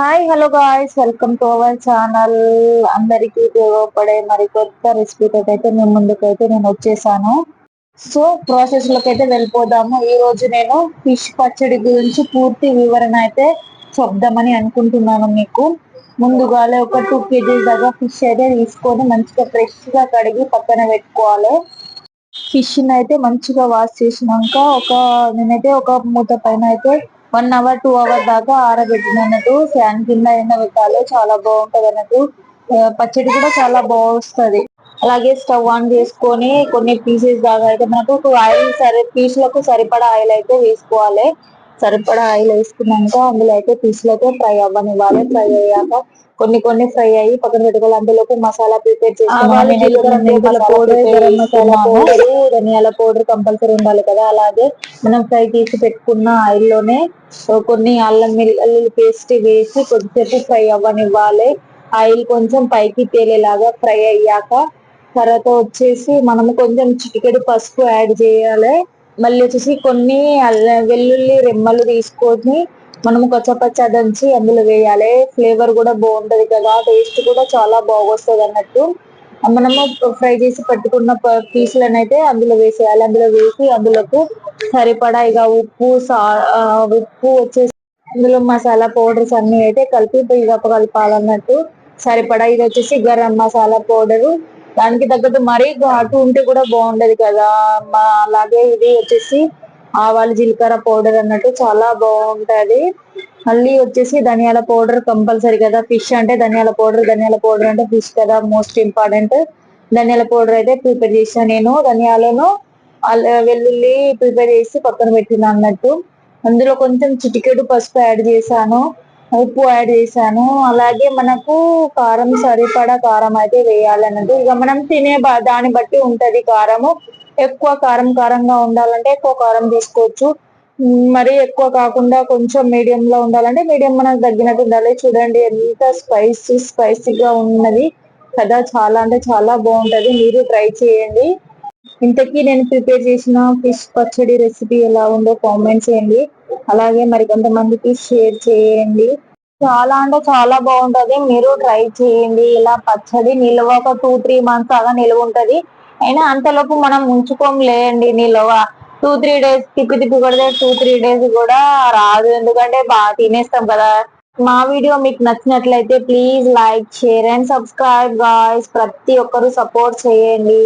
Hi hello guys. Welcome to our channel. అందరికీ ఉపయోగపడే మరి కొత్త రెసిపీతో అయితే మేము ముందుకైతే నేను వచ్చేసాను. సో ప్రాసెస్లోకి అయితే వెళ్ళిపోదాము. ఈ రోజు నేను ఫిష్ పచ్చడి గురించి పూర్తి వివరణ అయితే చెప్దామని అనుకుంటున్నాను మీకు. ముందుగానే ఒక టూ కేజీస్ దాకా ఫిష్ అయితే తీసుకొని మంచిగా ఫ్రెష్గా కడిగి పక్కన పెట్టుకోవాలి. ఫిష్ అయితే మంచిగా వాష్ చేసినాక ఒక నేనైతే ఒక మూత పైన అయితే వన్ అవర్ టూ అవర్ దాకా ఆరబెట్టినట్టు ఫ్యాన్ కింద ఎండబెట్టాలి చాలా బాగుంటది అన్నట్టు. పచ్చడి కూడా చాలా బాగుంది అలాగే స్టవ్ ఆన్ చేసుకొని కొన్ని పీసెస్ దాకా అయితే మనకు ఆయిల్ సరి పీసులకు సరిపడా ఆయిల్ అయితే వేసుకోవాలి. సరిపడా ఆయిల్ వేసుకున్నాక అందులో అయితే పీసులు అయితే ఫ్రై అవ్వనివ్వాలి. ఫ్రై అయ్యాక కొన్ని కొన్ని ఫ్రై అయ్యి పక్కన పెట్టుకోవాలి. అందులోకి మసాలా ప్రిపేర్ చేసుకోవాలి ధనియాల పౌడర్ కంపల్సరీ ఉండాలి కదా. అలాగే మనం ఫ్రై చేసి పెట్టుకున్న ఆయిల్లోనే కొన్ని అల్లం వెల్లుల్లి పేస్ట్ వేసి కొద్దిసేపు ఫ్రై అవ్వనివ్వాలి. ఆయిల్ కొంచెం పైకి తేలేలాగా ఫ్రై అయ్యాక తర్వాత వచ్చేసి మనము కొంచెం చిటికెడు పసుపు యాడ్ చేయాలి. మళ్ళీ వచ్చేసి కొన్ని అల్ల- వెల్లుల్లి రెమ్మలు తీసుకొని మనము కొచ్చపచ్చ దంచి అందులో వేయాలి. ఫ్లేవర్ కూడా బాగుంటది కదా టేస్ట్ కూడా చాలా బాగొస్తుంది అన్నట్టు. మనము ఫ్రై చేసి పెట్టుకున్న ప- పీసులను అయితే అందులో వేసేయాలి. అందులో వేసి అందులోకు సరిపడా ఇక ఉప్పు సా ఉప్పు వచ్చేసి అందులో మసాలా పౌడర్స్ అన్ని అయితే కలిపి ఇక కలపాలన్నట్టు సరిపడా ఇది వచ్చేసి గరం మసాలా పౌడరు దానికి తగ్గట్టు మరీ ఘాటు ఉంటే కూడా బాగుండదు కదా. మా అలాగే ఇది వచ్చేసి ఆవాలు జీలకర్ర పౌడర్ అన్నట్టు చాలా బాగుంటది. మళ్ళీ వచ్చేసి ధనియాల పౌడర్ కంపల్సరీ కదా. ఫిష్ అంటే ధనియాల పౌడర్ ధనియాల పౌడర్ అంటే ఫిష్ కదా మోస్ట్ ఇంపార్టెంట్. ధనియాల పౌడర్ అయితే ప్రిపేర్ చేసాను నేను. ధనియాలను వెల్లుల్లి ప్రిపేర్ చేసి పక్కన పెట్టిన అన్నట్టు. అందులో కొంచెం చిటికెడు పసుపు యాడ్ చేశాను. ఉప్పు యాడ్ చేశాను. అలాగే మనకు కారం సరిపడా కారం అయితే వేయాలన్నది. ఇక మనం తినే దాన్ని బట్టి ఉంటది కారము. ఎక్కువ కారం కారంగా ఉండాలంటే ఎక్కువ కారం తీసుకోవచ్చు. మరి ఎక్కువ కాకుండా కొంచెం మీడియం లో ఉండాలంటే మీడియం మనకు తగ్గినట్టు ఉండాలి. చూడండి ఎంత స్పైసీ స్పైసీగా ఉన్నది. కదా చాలా అంటే చాలా బాగుంటది. మీరు ట్రై చేయండి. ఇంతకీ నేను ప్రిపేర్ చేసిన ఫిష్ పచ్చడి రెసిపీ ఎలా ఉందో కామెంట్ చేయండి. అలాగే మరి కొంతమందికి షేర్ చేయండి. చాలా అంటే చాలా బాగుంటది. మీరు ట్రై చేయండి. ఇలా పచ్చడి నిల్వ ఒక టూ త్రీ మంత్స్ అలా నిల్వ ఉంటది. అయినా అంతలోపు మనం ఉంచుకోంలేండి నిల్వ. టూ త్రీ డేస్ తిప్పి తిప్పి కొడితే టూ త్రీ డేస్ కూడా రాదు. ఎందుకంటే బాగా తినేస్తాం కదా. మా వీడియో మీకు నచ్చినట్లయితే please like share and subscribe guys ప్రతి ఒక్కరు సపోర్ట్ చేయండి.